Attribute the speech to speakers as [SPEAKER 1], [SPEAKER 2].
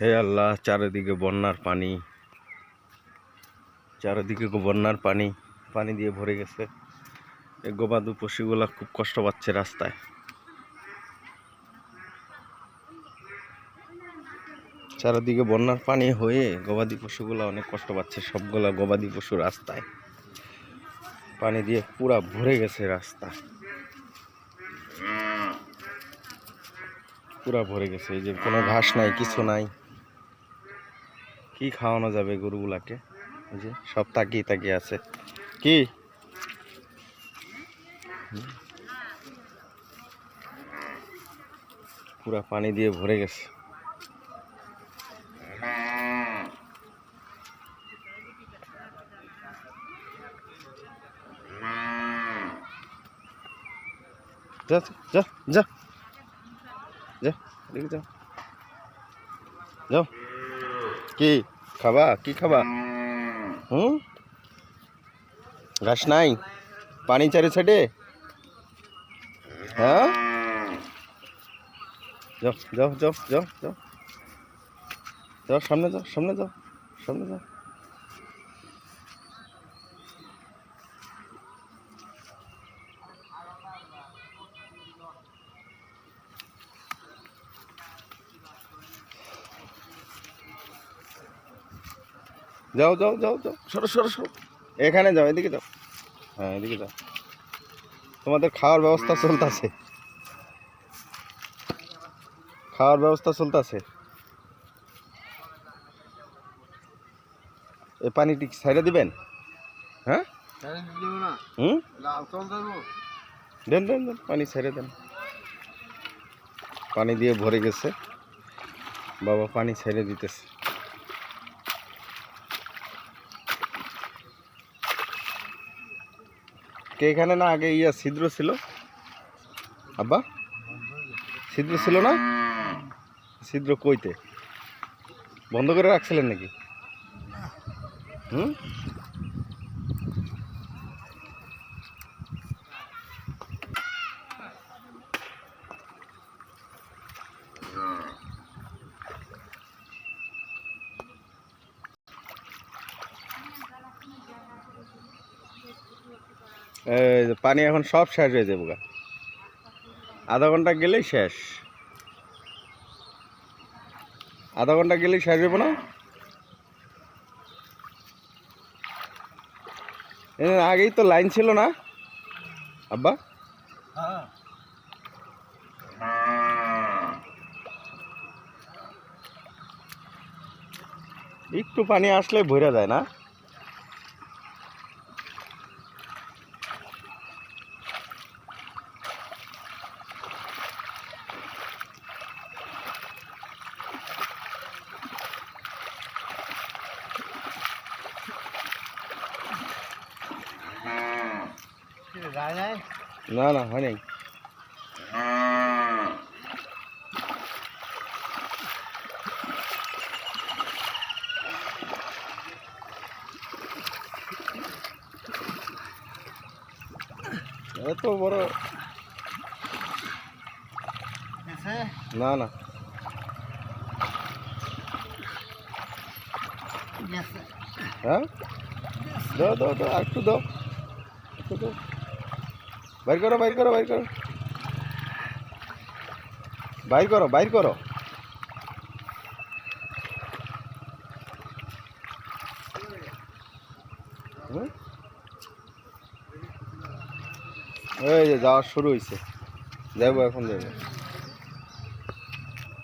[SPEAKER 1] হে আল্লাহ, চারিদিকে বন্যার পানি। চারিদিকে বন্যার পানি পানি দিয়ে ভরে গেছে। এই গবাদু পশুগুলা খুব কষ্ট পাচ্ছে রাস্তায়। চারিদিকে বন্যার পানি হয়ে গবাদি পশুগুলো অনেক কষ্ট পাচ্ছে, সবগুলা গবাদি পশু রাস্তায়। পানি দিয়ে পুরা ভরে গেছে রাস্তা। পুরা ভরে গেছে, এই যে কোনো ঘাস নাই, কিছু নাই। কি খাওয়ানো যাবে গরুগুলাকে? যে সব তাকিয়ে তাকিয়ে আছে। কি। পুরা পানি দিয়ে ভরে গেছে। যা যা যা। যা কি? খাবা? কি খাবা? হুম? ঘাস নাই? পানি চারি সাইডে হ্যাঁ? যাও যাও যাও যাও যাও। যাও, সামনে যাও সামনে যাও সামনে যাও। যাও যাও যাও যাও। সরো সরো সরো। এখানে যাও এদিকে যাও। হ্যাঁ এদিকে যাও। তোমাদের খাওয়ার ব্যবস্থা চলতেছে। খাওয়ার ব্যবস্থা চলতেছে। এই পানিটি সাইডে দিবেন? হ্যাঁ? হুম? দেন দেন দেন পানি ছেড়ে দেন। পানি দিয়ে ভরে গেছে। বাবা পানি ছেড়ে দিতেছে। কে এখানে না, আগে ইয়া ছিদ্র ছিল। আব্বা, ছিদ্র ছিল না? ছিদ্র কইতে? বন্ধ করে রাখছিলেন নাকি? হুম? পানি এখন সব শেষ হয়ে যাব গা। আধা ঘণ্টা গেলেই শেষ। আধা ঘণ্টা গেলেই শেষ হইব না? আগেই তো লাইন ছিল না? আব্বা? একটু পানি আসলে ভরে যায় না? না না, হয় নাই। এত বড় না না। হ্যাঁ? দাও দাও দাও, একটু একটু দাও। বাইর করো বাইর করো বাইর করো। বাইর করো বাইর করো? এই যে যাওয়া শুরু হয়েছে যাব এখন যাব